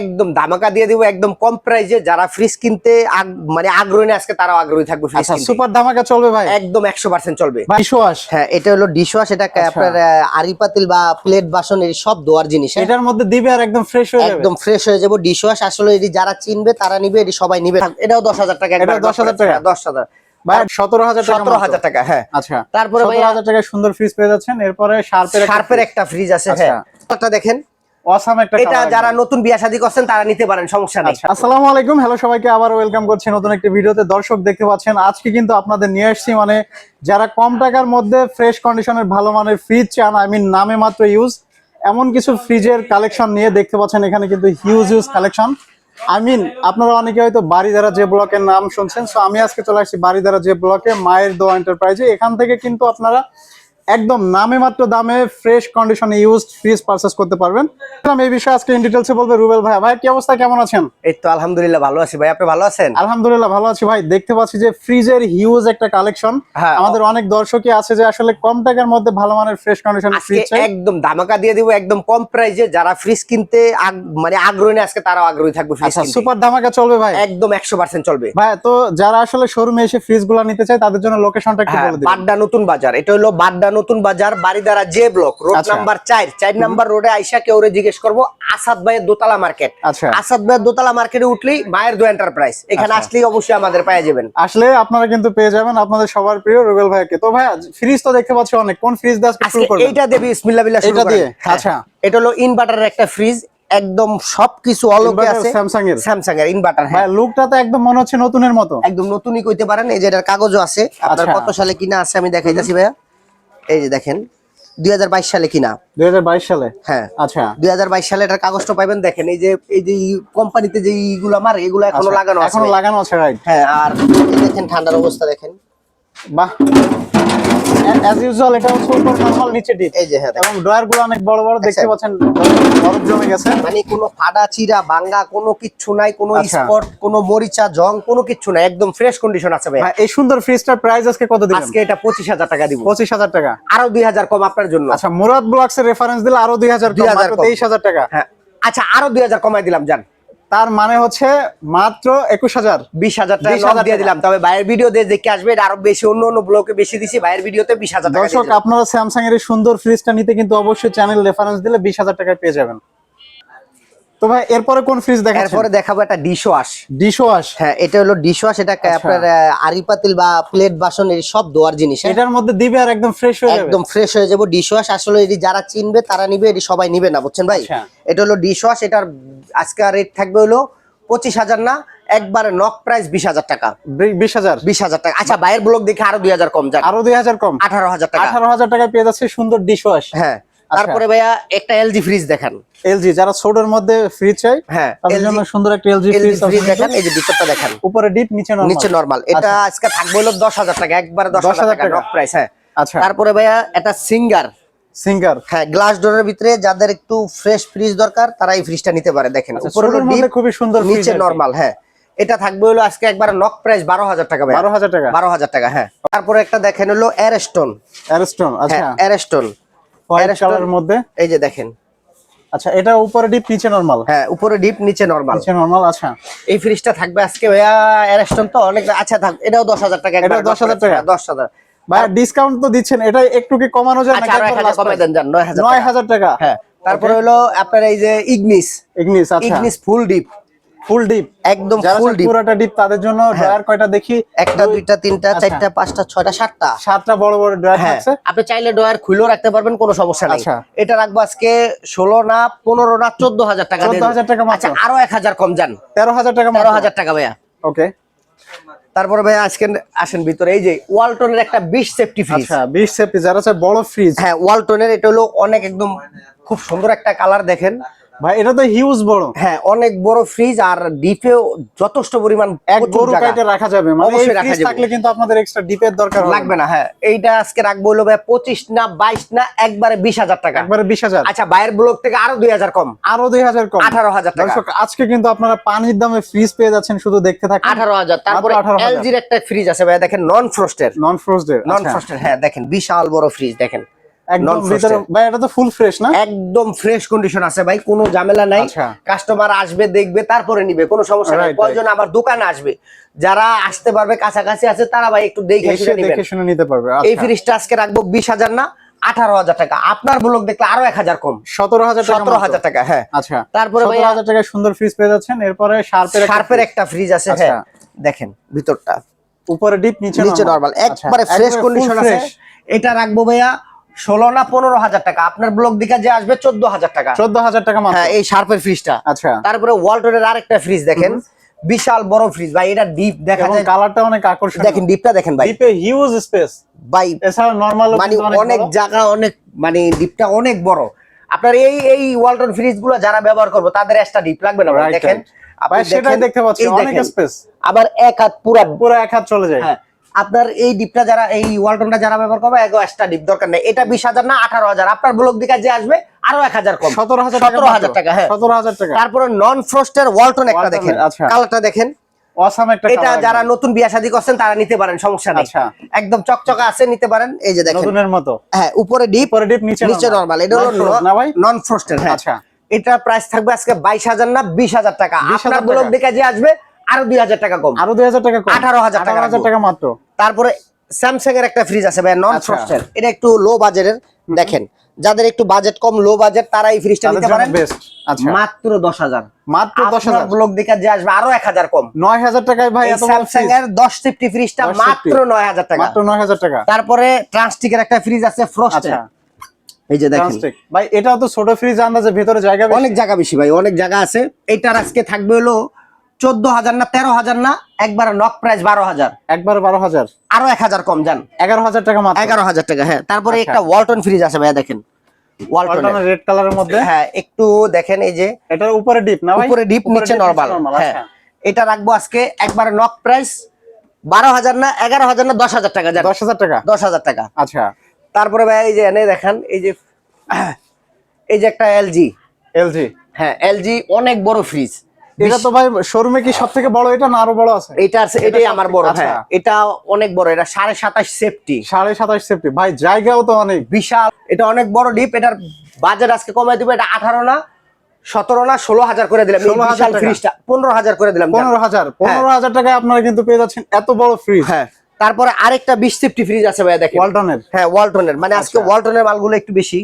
একদম ধামাকা দিয়ে দিব একদম কম প্রাইসে যারা ফ্রিজ কিনতে মানে আগ্রহী না আজকে তারাও আগ্রহী থাকবে ফ্রিজ আচ্ছা সুপার ধামাকা চলবে ভাই? একদম একশো পার্সেন্ট চলবে। বিশোয়াশ হ্যাঁ এটা হলো ডিশওয়াশ এটা আচ্ছা। আপনার আড়ি পাতিল বা প্লেট বাসন এর সব দোয়ার জিনিস হ্যাঁ? এটার মধ্যে দিবে আর একদম ফ্রেশ হয়ে যাবে? একদম ফ্রেশ হয়ে যাব। ডিশওয়াশ আসলে এটি যারা চিনবে তারা নিবে এটি সবাই নিবে। এটাও দশ হাজার টাকা এটাও 10,000 টাকা? দশ হাজার। ভাই সতেরো হাজার টাকা সতেরো হাজার টাকা হ্যাঁ। আচ্ছা। তারপরে সুন্দর ফ্রিজ পেয়ে যাচ্ছেন। এরপরে শার্পের একটা ফ্রিজ আছে। হ্যাঁ। দেখেন। অসাম একটা এটা যারা নতুন বিয়া শাদী করছেন তারা নিতে পারেন সমস্যা নেই। আচ্ছা আসসালামু আলাইকুম। হ্যালো সবাইকে আবার ওয়েলকাম করছি নতুন একটি ভিডিওতে। দর্শক দেখতে পাচ্ছেন আজকে কিন্তু আপনাদের নিয়ে এসেছি মানে যারা কম টাকার মধ্যে ফ্রেশ কন্ডিশনের ভালো মানের ফ্রিজ চান আই মিন নামে মাত্র ইউজ এমন কিছু ফ্রিজের কালেকশন নিয়ে দেখতে পাচ্ছেন এখানে কিন্তু huge huge collection I mean আপনারা অনেকে হয়তো বাড়িধারা যে ব্লকের নাম শুনছেন সো আমি আজকে চলে আসছি বাড়িধারা যে ব্লকে মায়ের দোয়া এন্টারপ্রাইজে এখান থেকে কিন্তু আপনারা একদম নামে মাত্র দামে ফ্রেশ কন্ডিশনে ইউজড ফ্রিজ পারচেস করতে পারবেন। আমি এই বিষয়ে আজকে ইন ডিটেলসে বলব রুবেল ভাই ভাই কি অবস্থা? কেমন আছেন? এই তো আলহামদুলিল্লাহ ভালো আছি ভাই। আপনি ভালো আছেন? আলহামদুলিল্লাহ ভালো আছি ভাই। দেখতে পাচ্ছি যে ফ্রিজের হিউজ একটা কালেকশন হ্যাঁ। আমাদের অনেক দর্শকই আছে যে আসলে কম টাকার মধ্যে ভালো মানের ফ্রেশ কন্ডিশনের আজকে ফ্রিজ চাই। একদম ধামাকা দিয়ে দিব একদম কম প্রাইসে যারা ফ্রিজ কিনতে মানে আগ্রহী না আজকে তারাও আগ্রহী থাকবে ফ্রিজ আচ্ছা সুপার ধামাকা চলবে ভাই? একদম একশো পার্সেন্ট চলবে। ভাই তো যারা আসলে শোরুমে এসে ফ্রিজগুলা নিতে চায় তাদের জন্য লোকেশনটা একটু হ্যাঁ, বলে দিন বাড্ডা নতুন বাজার। এটা হলো বাড্ডা নতুন বাজার বাড়িদারা যে ব্লক রোড আচ্ছা। নাম্বার চার চার নাম্বার রোডে আইসা কেউ জিজ্ঞেস করব আসাদ ভাইয়ের দোতলা মার্কেট। আচ্ছা। আসাদ ভাইয়ের দোতলা মার্কেটে উঠলেই মায়ের দো এন্টারপ্রাইজ এখানে আচ্ছা। আসলেই অবশ্যই আমাদের পেয়ে যাবেন। আসলে আপনারা কিন্তু পেয়ে যাবেন আপনাদের সবার প্রিয় রুবেল ভাইকে তো ভাই ফ্রিজ তো দেখতে পাচ্ছি অনেক। কোন ফ্রিজ আজকে শুরু করবেন? এইটা দেবি বিসমিল্লাহ বিল্লাহ শুরু এটা করেন। হ্যাঁ। আচ্ছা। এটা হলো ইনভার্টারের একটা ফ্রিজ একদম সবকিছু অলকে আছে Samsung এর? স্যামসাং এর ইনভার্টার হ্যাঁ। লুকটা তো একদম মনে হচ্ছে নতুনের মতো। একদম নতুনই কইতে পারেন এই যে এটার কাগজও আছে। আপনার। কত সালে কিনা আছে আমি দেখাইতেছি ভাইয়া। এই যে দেখেন দুই হাজার বাইশ সালে কিনা। দুই হাজার বাইশ সালে? হ্যাঁ। আচ্ছা। দুই হাজার বাইশ সালে এটার কাগজটা পাইবেন দেখেন এই যে এই যে কোম্পানিতে যে ইগুলো আমার এগুলো এখনও আচ্ছা, লাগানো আছে এখনও লাগানো আছে রাইট হ্যাঁ আর দেখেন ঠান্ডার অবস্থা দেখেন। বাহ। অ্যাজ ইউজুয়াল এটা হচ্ছে উপর নরমাল নিচে ডিপ এই যে হ্যাঁ এবং ড্রয়ারগুলো অনেক বড় বড় দেখতে আচ্ছা। পাচ্ছেন বরফ জমে গেছে। মানে কোনো ফাডা চিরা কোনো কিচ্ছু নাই কোনো আচ্ছা। স্পট কোনো মরিচা জং কোনো কিচ্ছু নাই একদম ফ্রেশ কন্ডিশন আছে ভাই এই সুন্দর ফ্রিজটার প্রাইস আজকে কত দিবেন? আজকে এটা পঁচিশ হাজার টাকা দিব। পঁচিশ হাজার টাকা। আরও দুই হাজার কম আপনার জন্য। আচ্ছা মুরাদ ব্লগস এর রেফারেন্স দিলে আরও দুই হাজার 2000 কম। তেইশ হাজার টাকা। হ্যাঁ। আচ্ছা আরও দুই হাজার কমাই দিলাম যান। তার মানে হচ্ছে মাত্র একুশ হাজার। বিশ হাজার টাকা 20,000 দিয়ে দিলাম। তবে ভাইয়ের ভিডিও দিয়ে দেখে আসবে আরও বেশি অন্য অন্য ব্লকে বেশি দিছি ভাইয়ের ভিডিওতে বিশ হাজার টাকা দর্শক আপনারা স্যামসাং এর সুন্দর ফ্রিজটা নিতে কিন্তু অবশ্যই চ্যানেল রেফারেন্স দিলে বিশ হাজার টাকায় পেয়ে যাবেন। তো ভাই এরপরে কোন ফ্রিজ দেখাচ্ছেন? এরপরে দেখাবো একটা ডিশ ওয়াশ ডিশ ওয়াশ হ্যাঁ এটা হলো ডিশ ওয়াশ এটা আচ্ছা। আপনার আড়ি পাতিল বা প্লেট বাসন এর সব দোয়ার জিনিস হ্যাঁ? এটার মধ্যে দিবে আর একদম ফ্রেশ হয়ে যাবে? একদম ফ্রেশ হয়ে যাব। ডিশ ওয়াশ আসলে এটি যারা চিনবে তারা নিবে এটি সবাই নিবে না বুঝছেন ভাই? আচ্ছা। এটা হলো ডিশ ওয়াশ এটার আজকে রেট থাকবে হলো পঁচিশ হাজার না একবারে নক প্রাইস বিশ হাজার টাকা। বিশ হাজার? বিশ হাজার টাকা। আচ্ছা বাইরের ব্লক দেখে আরও দুই হাজার কম যান আরও দুই হাজার কম? আঠারো হাজার টাকা। আঠারো হাজার টাকায় পেয়ে যাচ্ছে সুন্দর ডিশ ওয়াশ হ্যাঁ। তারপরে ভাইয়া একটা এলজি ফ্রিজ দেখান। এলজি যারা ছোটর মধ্যে ফ্রিজ চাই হ্যাঁ তাদের জন্য সুন্দর একটা এলজি ফ্রিজ দেখান এই যে ভিতরটা দেখান। উপরে ডিপ নিচে নরমাল নিচে নরমাল এটা আচ্ছা। আজকে থাকবে হলো দশ হাজার টাকা একবারে দশ 10,000 হাজার টাকা। প্রাইস হ্যাঁ। আচ্ছা। তারপরে ভাইয়া একটা সিঙ্গার সিঙ্গার হ্যাঁ গ্লাস ডোরের ভিতরে যাদের একটু ফ্রেশ ফ্রিজ দরকার তারা এই ফ্রিজটা নিতে পারে দেখেন। আচ্ছা, উপরে খুবই সুন্দর নিচে নরমাল হ্যাঁ। এটা থাকবে হলো আজকে একবার নক প্রাইস বারো হাজার টাকা ভাই বারো হাজার টাকা। বারো হাজার টাকা হ্যাঁ। তারপরে একটা দেখেন হলো অ্যারেস্টন অ্যারস্টোন আচ্ছা। হ্যাঁ অ্যারেস্টন হোয়াইট কালারের মধ্যে? এই যে দেখেন। আচ্ছা এটা উপরে ডিপ নিচে নরমাল হ্যাঁ উপরে ডিপ নিচে নরমাল নিচে নরমাল আচ্ছা। এই ফ্রিজটা থাকবে আজকে ভাইয়া অ্যারেস্টন তো অনেক আচ্ছা থাক এটাও দশ হাজার টাকা এটাও 10,000 টাকা? দশ হাজার। ভাই ডিসকাউন্ট তো দিচ্ছেন এটা একটু কি কমানো যায় আচ্ছা আরও এক হাজার কমাই দেন যান নয় হাজার নয় টাকা। হাজার টাকা? হ্যাঁ তারপরে হলো আপনার এই যে ইগনিস ইগনিস আচ্ছা। Ignis full deep full deep একদম ফুল ডিপ পুরোটা ডিপ তাদের জন্য ড্রয়ার কয়টা দেখি? একটা দুইটা তিনটা আচ্ছা। চারটা পাঁচটা ছয়টা সাতটা। সাতটা বড় বড় ড্রয়ার হ্যাঁ। আপনি চাইলে ডয়ার খুলেও রাখতে পারবেন কোনো সমস্যা নেই। আচ্ছা। এটা রাখব আজকে ষোলো না পনেরো না চোদ্দ হাজার টাকা দিয়ে। 14,000 টাকা। আচ্ছা আরও এক হাজার কম যান। তেরো হাজার টাকা তেরো হাজার টাকা ভাইয়া। ওকে তারপরে ভাইয়া আজকে আসেন ভিতরে এই যে ওয়ালটনের একটা বিশ সেফটি ফ্রিজ আচ্ছা বিশ সেফটি যারা চায় বড় ফ্রিজ হ্যাঁ ওয়ালটনের এটা হলো অনেক একদম খুব সুন্দর একটা কালার দেখেন। ভাই এটা তো হিউজ বড়। হ্যাঁ অনেক বড় ফ্রিজ আর ডিপেও যথেষ্ট পরিমাণ এক গরু জায়গা। রাখা যাবে মানে অবশ্যই রাখা যাবে। থাকলে কিন্তু আপনাদের এক্সট্রা ডিপের দরকার লাগবে না হ্যাঁ। এইটা আজকে রাখব হলো ভাই পঁচিশ না বাইশ না একবারে বিশ হাজার টাকা। একবারে বিশ হাজার। আচ্ছা বাইরের ব্লক থেকে আরও দুই হাজার কম। আরও দুই হাজার কম। আঠারো হাজার টাকা। দর্শক আজকে কিন্তু আপনারা পানির দামে ফ্রিজ পেয়ে যাচ্ছেন শুধু দেখতে থাকুন। আঠারো হাজার তারপরে মাত্র 18,000 এলজির একটা ফ্রিজ আছে ভাই দেখেন নন ফ্রস্টের নন ফ্রোজের নন ফ্রস্টের হ্যাঁ দেখেন বিশাল বড় ফ্রিজ দেখেন। একদম ভিতরে ভাই এটা তো ফুল ফ্রেশ না? একদম ফ্রেশ কন্ডিশন আছে ভাই কোনো ঝামেলা নাই। আচ্ছা। কাস্টমার আসবে দেখবে তারপরে নিবে কোনো সমস্যা নাই. কয়জন আবার দোকানে আসবে? যারা আসতে পারবে কাছাকাছি আছে তারা ভাই একটু দেখে শুনে নিতে পারবে এই ফ্রিজটা আজকে রাখব বিশ হাজার না আঠারো হাজার টাকা। আপনার ব্লক দেখলে আরও এক হাজার কম। সতেরো হাজার সতেরো হাজার টাকা হ্যাঁ। আচ্ছা। তারপরে হাজার টাকায় সুন্দর ফ্রিজ পেয়ে যাচ্ছেন। এরপরে শার্পের শার্পের একটা ফ্রিজ আছে আচ্ছা। হ্যাঁ। দেখেন ভিতরটা। উপরে ডিপ নিচে নিচে নরমাল একবারে ফ্রেশ কন্ডিশন আছে। এটা রাখব ভাইয়া ষোলো না পনেরো হাজার টাকা। আপনার ব্লক দিকে যে আসবে চোদ্দ হাজার টাকা। চোদ্দ হাজার টাকা হ্যাঁ এই শার্পের ফ্রিজটা আচ্ছা। তারপরে ওয়ালটনের আরেকটা ফ্রিজ দেখেন। বিশাল বড় ফ্রিজ ভাই এটা ডিপ দেখা যায়। কালারটা অনেক আকর্ষণীয়। দেখেন ডিপটা দেখেন ভাই। ডিপে হিউজ স্পেস ভাই এছাড়া নরমাল মানে অনেক জায়গা অনেক মানে ডিপটা অনেক বড়। আপনার এই এই ওয়ালটন ফ্রিজগুলো যারা ব্যবহার করব তাদের এক্সট্রা ডিপ লাগবে না দেখেন. আপনি সেটাই দেখতে পাচ্ছি, অনেক স্পেস আবার এক হাত পুরা পুরো এক হাত চলে যায়। হ্যাঁ আপনার এই ডিপটা যারা এই ওয়ালটনটা যারা ব্যবহার করবে এক্সট্রা ডিপ দরকার নেই। এটা বিশ হাজার না আঠারো হাজার। আপনার ব্লক দিকে যে আসবে আরও এক হাজার কম। সতেরো হাজার সতেরো হাজার টাকা হ্যাঁ। সতেরো হাজার টাকা। তারপরে নন ফ্রস্টের ওয়ালটন একটা দেখেন। আচ্ছা। কালারটা দেখেন। এটা যারা একদম। নতুন বিয়া শাদী করছেন তারা নিতে পারেন সমস্যা নেই। আচ্ছা। একদম চকচকা আছে নিতে পারেন। এই যে দেখেন। নতুনের মতো। হ্যাঁ উপরে ডিপ উপরে ডিপ নিচে নিচে নরমাল এটা হলো নন ফ্রস্টেড হ্যাঁ। আচ্ছা। এটা প্রাইস থাকবে আজকে বাইশ হাজার না বিশ হাজার টাকা। 20,000 আপনার ব্লক। দিকে যে আসবে আরও দুই হাজার টাকা কম। আরও দুই হাজার টাকা কম। 18,000 টাকা হাজার টাকা মাত্র। তারপরে স্যামসাং এর একটা ফ্রিজ আছে ভাই নন। ফ্রস্টেড এটা একটু লো বাজেটের দেখেন। যাদের একটু বাজেট কম লো বাজেট তারা এই ফ্রিজটা নিতে পারেন। মাত্র দশ হাজার। মাত্র দশ হাজার। ব্লক দিকে যে আসবে আরও এক হাজার কম। নয় হাজার টাকায় ভাই এত স্যামসাং এর দশ ফিফটি ফ্রিজটা মাত্র নয় হাজার টাকা। মাত্র নয় হাজার টাকা। তারপরে ট্রান্সটিকের একটা ফ্রিজ আছে ফ্রস্টেড আচ্ছা। এই যে দেখেন। ভাই এটাও তো ছোট ফ্রিজ আন্দাজে ভিতরে জায়গা অনেক জায়গা বেশি ভাই অনেক জায়গা আছে। এটার আজকে থাকবে হলো চোদ্দ হাজার না তেরো হাজার না একবার নক প্রাইস বারো হাজার। একবার বারো হাজার? আরও এক হাজার কম যান এগারো হাজার টাকা এগারো হাজার টাকা হ্যাঁ। তারপরে আচ্ছা। একটা ওয়ালটন ফ্রিজ আছে ভাইয়া দেখেন। ওয়ালটন রেড কালারের মধ্যে? হ্যাঁ একটু দেখেন এই যে। এটার উপরে ডিপ না উপরে ডিপ নিচে নরমাল হ্যাঁ। আচ্ছা। এটা রাখব আজকে একবার নক প্রাইস বারো হাজার না এগারো হাজার না দশ হাজার টাকা দশ হাজার টাকা? দশ হাজার টাকা। আচ্ছা। তারপরে ভাই এই যে এনে দেখেন এই যে এই যে একটা এলজি এলজি হ্যাঁ এলজি অনেক বড় ফ্রিজ এটা তো ভাই শোরুমে কি সব থেকে বড় এটা না আরও বড় আছে? এটা আছে- এটাই আমার বড় আচ্ছা। হ্যাঁ। এটা অনেক বড় এটা সাড়ে সাতাশ সেফটি সাড়ে সাতাশ সেফটি ভাই জায়গাও তো অনেক। বিশাল। এটা অনেক বড় ডিপ এটার বাজার আজকে কমাই দিবে এটা আঠারো না সতেরো না ষোলো হাজার করে দিলাম। এই 16,000 ফ্রিজটা পনেরো হাজার করে দিলাম পনেরো হাজার পনেরো হাজার টাকায় আপনারা কিন্তু পেয়ে যাচ্ছেন এত বড় ফ্রিজ হ্যাঁ। তারপরে আরেকটা বিশ সেফটি ফ্রিজ আছে ভাইয়া দেখেন। ওয়ালটনের হ্যাঁ ওয়ালটনের মানে আজকে আচ্ছা। ওয়ালটনের মালগুলো একটু বেশি।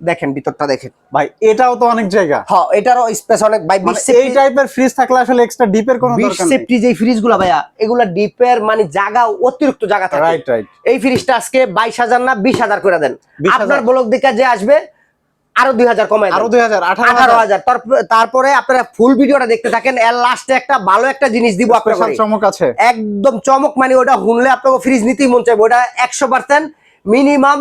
দেখেন ভিতরটা দেখেন। ভাই এটাও তো অনেক জায়গা। হ্যাঁ এটারও স্পেস অনেক ভাই মানে এই টাইপের ফ্রিজ থাকলে আসলে এক্সট্রা ডিপের কোনো দরকার নেই। সেফটি যে ফ্রিজগুলা ভাইয়া এগুলা ডিপের মানে জায়গা অতিরিক্ত জায়গা থাকে। রাইট রাইট এই ফ্রিজটা আজকে বাইশ হাজার না বিশ হাজার করে দেন। 20,000 আপনার ব্লক দিকে যে আসবে আরও দুই হাজার কমাই আরও দুই হাজার আঠারো আঠারো হাজার। তারপরে আপনারা ফুল ভিডিওটা দেখতে থাকেন। এর লাস্টে একটা ভালো একটা জিনিস দিব আপনার চমক আছে। একদম চমক মানে ওটা শুনলে আপনাকে ফ্রিজ নিতেই মন চাইবে। ওটা একশো পার্সেন্ট মিনিমাম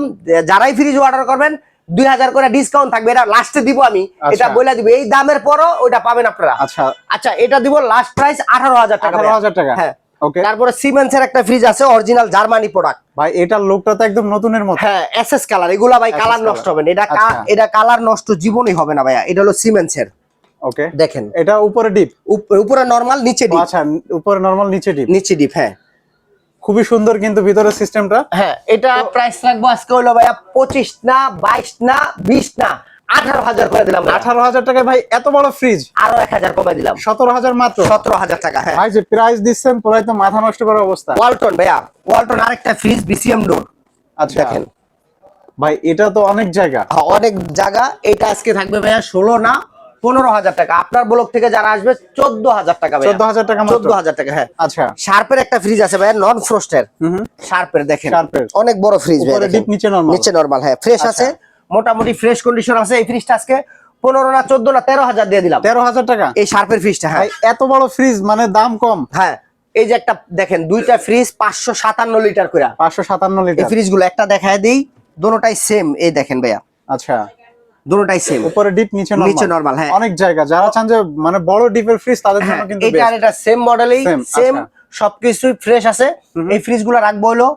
যারাই ফ্রিজ অর্ডার করবেন দুই হাজার করে ডিসকাউন্ট থাকবে এটা লাস্টে দিব আমি। আচ্ছা। এটা বলে দিব। এই দামের পরও ওটা পাবেন আপনারা। আচ্ছা। আচ্ছা এটা দিব লাস্ট প্রাইস আঠারো হাজার টাকা। আঠারো হাজার টাকা। হ্যাঁ। ওকে তারপরে সিমেন্সের একটা ফ্রিজ আছে অরিজিনাল জার্মানি প্রোডাক্ট ভাই এটার লোকটা তো একদম নতুনের মতো। হ্যাঁ এসএস কালার এগুলা ভাই কালার নষ্ট হবে না। এটা আচ্ছা। এটা কালার নষ্ট জীবনই হবে না ভাইয়া। এটা হলো সিমেন্সের ওকে দেখেন। এটা উপরে ডিপ উপ- উপরে নরমাল নিচে ডিপ আচ্ছা উপরে নরমাল নিচে ডিপ নিচে ডিপ হ্যাঁ। খুবই সুন্দর কিন্তু ভিতরের সিস্টেমটা। হ্যাঁ এটা প্রাইস রাখব আজকে হলো ভাইয়া পঁচিশ না বাইশ না বিশ না আঠারো হাজার করে দিলাম। আঠারো হাজার টাকায় ভাই এত বড় ফ্রিজ আরও এক হাজার কমে দিলাম। সতেরো হাজার মাত্র? সতেরো হাজার টাকা হ্যাঁ। ভাই যে প্রাইস দিচ্ছেন পুরাই তো মাথা নষ্ট করার অবস্থা। ওয়ালটন ভাইয়া ওয়ালটন আরেকটা ফ্রিজ বিসিএম ডোর আচ্ছা। দেখেন। ভাই এটা তো অনেক জায়গা। হ্যাঁ, অনেক জায়গা। এটা আজকে থাকবে ভাইয়া ষোলো না পনেরো হাজার টাকা। আপনার ব্লক থেকে যারা আসবে চোদ্দ হাজার টাকা চোদ্দ হাজার টাকা চোদ্দ হাজার টাকা হ্যাঁ। আচ্ছা। শার্পের একটা ফ্রিজ আছে ভাইয়া নন ফ্রস্টের। শার্পের দেখেন। অনেক বড় ফ্রিজ নিচে নরমাল নিচে নরমাল হ্যাঁ। ফ্রেশ আচ্ছা। আছে। মোটামুটি ফ্রেশ কন্ডিশন আছে। এই ফ্রিজটা আজকে পনেরো না চোদ্দ না তেরো হাজার দিয়ে দিলাম। তেরো হাজার টাকা? এই শার্পের ফ্রিজটা হ্যাঁ। এত বড় ফ্রিজ মানে দাম কম। হ্যাঁ। এই যে একটা দেখেন দুইটা ফ্রিজ পাঁচশো সাতান্ন লিটার করে। পাঁচশো সাতান্ন লিটার ফ্রিজগুলো একটা দেখায় দিই দোনোটাই সেম এই দেখেন ভাইয়া। আচ্ছা। দোনোটাই সেম উপরে ডিপ নিচে নিচে নরমাল হ্যাঁ। অনেক জায়গা। যারা চান যে মানে বড় ডিপের ফ্রিজ তাদের জন্য কিন্তু এটা আর এটা সেম মডেলেই সেম আচ্ছা। সবকিছুই ফ্রেশ আছে। এই ফ্রিজগুলো রাখব হলো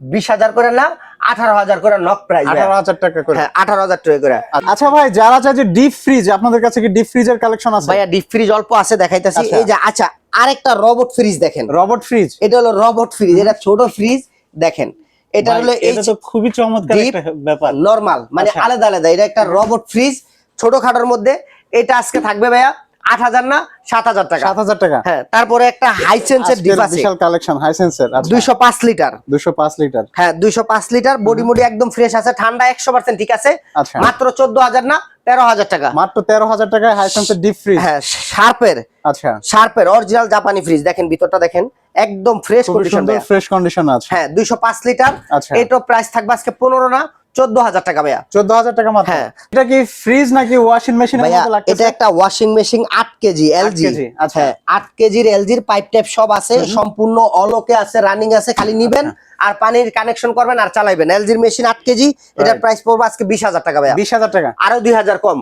বিশ হাজার করে না আঠারো হাজার করে নক প্রাইস আঠারো হাজার টাকা করে। হ্যাঁ আঠারো হাজার টাকা করে। আচ্ছা ভাই যারা চায় যে ডিপ ফ্রিজ আপনাদের কাছে কি ডিপ ফ্রিজের কালেকশন আছে? ভাইয়া ডিপ ফ্রিজ অল্প আছে দেখাইতেছি। আচ্ছা। এই যে আচ্ছা আরেকটা রবট ফ্রিজ দেখেন। রবট ফ্রিজ এটা হলো রবট ফ্রিজ এটা ছোট ফ্রিজ দেখেন। এটা হলো এটা তো খুবই চমৎকার একটা ব্যাপার। নরমাল মানে আচ্ছা। আলাদা আলাদা এটা একটা রোবট ফ্রিজ ছোটখাটোর মধ্যে এটা আজকে থাকবে ভাইয়া আট হাজার না সাত হাজার টাকা। সাত হাজার টাকা। হ্যাঁ তারপরে একটা হাইসেন্সের ডিপ আছে বিশাল কালেকশন হাইসেন্সের আচ্ছা। দুইশো পাঁচ লিটার। দুইশো পাঁচ লিটার। হ্যাঁ দুইশো পাঁচ লিটার বডি মুডি একদম ফ্রেশ আছে ঠান্ডা একশো পার্সেন্ট ঠিক আছে। আচ্ছা। মাত্র চোদ্দ হাজার না তেরো হাজার টাকা। মাত্র তেরো হাজার টাকায় হাইসেন্সের ডিপ ফ্রিজ হ্যাঁ শার্পের। আচ্ছা। শার্পের অরিজিনাল জাপানি ফ্রিজ দেখেন ভিতরটা দেখেন একদম ফ্রেশ কন্ডিশন ফ্রেশ কন্ডিশন আছে। হ্যাঁ দুইশো পাঁচ লিটার আচ্ছা। এটার প্রাইস থাকবে আজকে পনেরো না চোদ্দ হাজার টাকা ভাইয়া। চোদ্দ হাজার টাকা মাত্র? হ্যাঁ। এটা কি ফ্রিজ নাকি ওয়াশিং মেশিন ভাইয়া এটা একটা ওয়াশিং মেশিন আট কেজি এলজি আচ্ছা। হ্যাঁ আট কেজির এলজির পাইপ টাইপ সব আছে সম্পূর্ণ অলোকে আছে রানিং আছে খালি নিবেন আচ্ছা। আর পানির কানেকশন করবেন আর চালাইবেন। এলজির মেশিন আট কেজি এটার প্রাইস পড়বে আজকে বিশ হাজার টাকা ভাইয়া। বিশ হাজার টাকা। আরও দুই হাজার কম।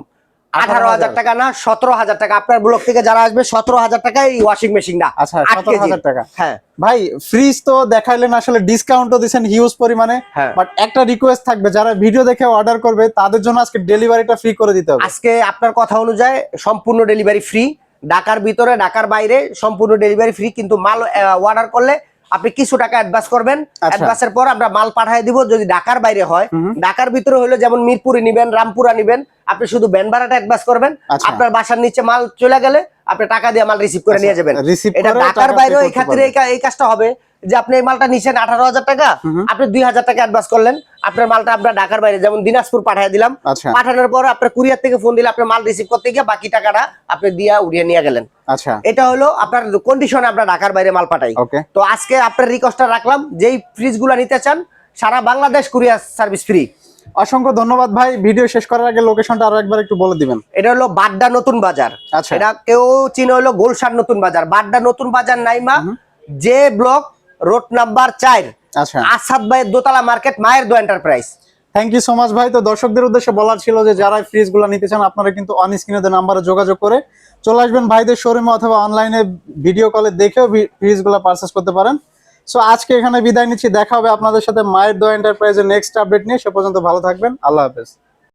আঠারো হাজার টাকা না সতেরো হাজার টাকা। আপনার ব্লক থেকে যারা আসবে সতেরো হাজার টাকা এই ওয়াশিং মেশিনটা আচ্ছা, 17,000 টাকা। হ্যাঁ। ভাই ফ্রিজ তো দেখাইলেন আসলে ডিসকাউন্টও দিচ্ছেন হিউজ পরিমাণে। হ্যাঁ। বাট একটা রিকোয়েস্ট থাকবে যারা ভিডিও দেখে অর্ডার করবে তাদের জন্য আজকে ডেলিভারিটা ফ্রি করে দিতে হবে। আজকে আপনার কথা অনুযায়ী সম্পূর্ণ ডেলিভারি ফ্রি ঢাকার ভিতরে ঢাকার বাইরে সম্পূর্ণ ডেলিভারি ফ্রি কিন্তু মাল অর্ডার করলে আপনি কিছু টাকা অ্যাডভান্স করবেন। অ্যাডভান্সের পর আমরা মাল পাঠিয়ে দিব। যদি ঢাকার বাইরে হয় ঢাকার ভিতরে হলে যেমন মিরপুরে নিবেন রামপুরা নিবেন আপনি শুধু ব্যান ভাড়াটা অ্যাডভান্স করবেন আচ্ছা। আপনার বাসার নিচে মাল চলে গেলে আপনি টাকা দিয়ে মাল রিসিভ করে আচ্ছা, নিয়ে যাবেন এটা ঢাকার বাইরে এই খাতিরে এই কাজটা হবে যে আপনি এই মালটা নিচ্ছেন আঠারো হাজার টাকা আপনি দুই হাজার টাকা অ্যাডভান্স করলেন আপনার মালটা আপনার ঢাকার বাইরে যেমন দিনাজপুর পাঠিয়ে দিলাম আচ্ছা। পাঠানোর পর আপনার কুরিয়ার থেকে ফোন দিলে আপনার মাল রিসিভ করতে গিয়ে বাকি টাকাটা আপনি দিয়া উড়িয়ে নিয়ে গেলেন। আচ্ছা। এটা হলো আপনার কন্ডিশনে আমরা ঢাকার বাইরে মাল পাঠাই। তো আজকে আপনার রিকোয়েস্টটা রাখলাম যেই ফ্রিজগুলা নিতে চান সারা বাংলাদেশ কুরিয়ার সার্ভিস ফ্রি অসংখ্য ধন্যবাদ ভাই। ভিডিও শেষ করার আগে লোকেশনটা আরও একবার একটু বলে দিবেন। এটা হলো বাড্ডা নতুন বাজার। আচ্ছা। এটা কেউ চিনে হলো গোলশান নতুন বাজার। বাড্ডা নতুন বাজার নাইমা যে ব্লক রোড নাম্বার চার। আচ্ছা। আসাদ ভাইয়ের দোতলা মার্কেট মায়ের দো enterprise thank you so much ভাই। তো দর্শকদের উদ্দেশ্যে বলার ছিল যে যারা ফ্রিজগুলো নিতে চান আপনারা কিন্তু অন স্ক্রিনে নাম্বারে যোগাযোগ করে চলে আসবেন ভাইদের শোরুমে অথবা অনলাইনে ভিডিও কলে দেখেও ফ্রিজগুলো পারচেস করতে পারেন। সো আজকে এখানে বিদায় নিচ্ছি। দেখা হবে আপনাদের সাথে মায়ের দোয়া এন্টারপ্রাইজের নেক্সট আপডেট নিয়ে। সে পর্যন্ত ভালো থাকবেন। আল্লাহ হাফেজ।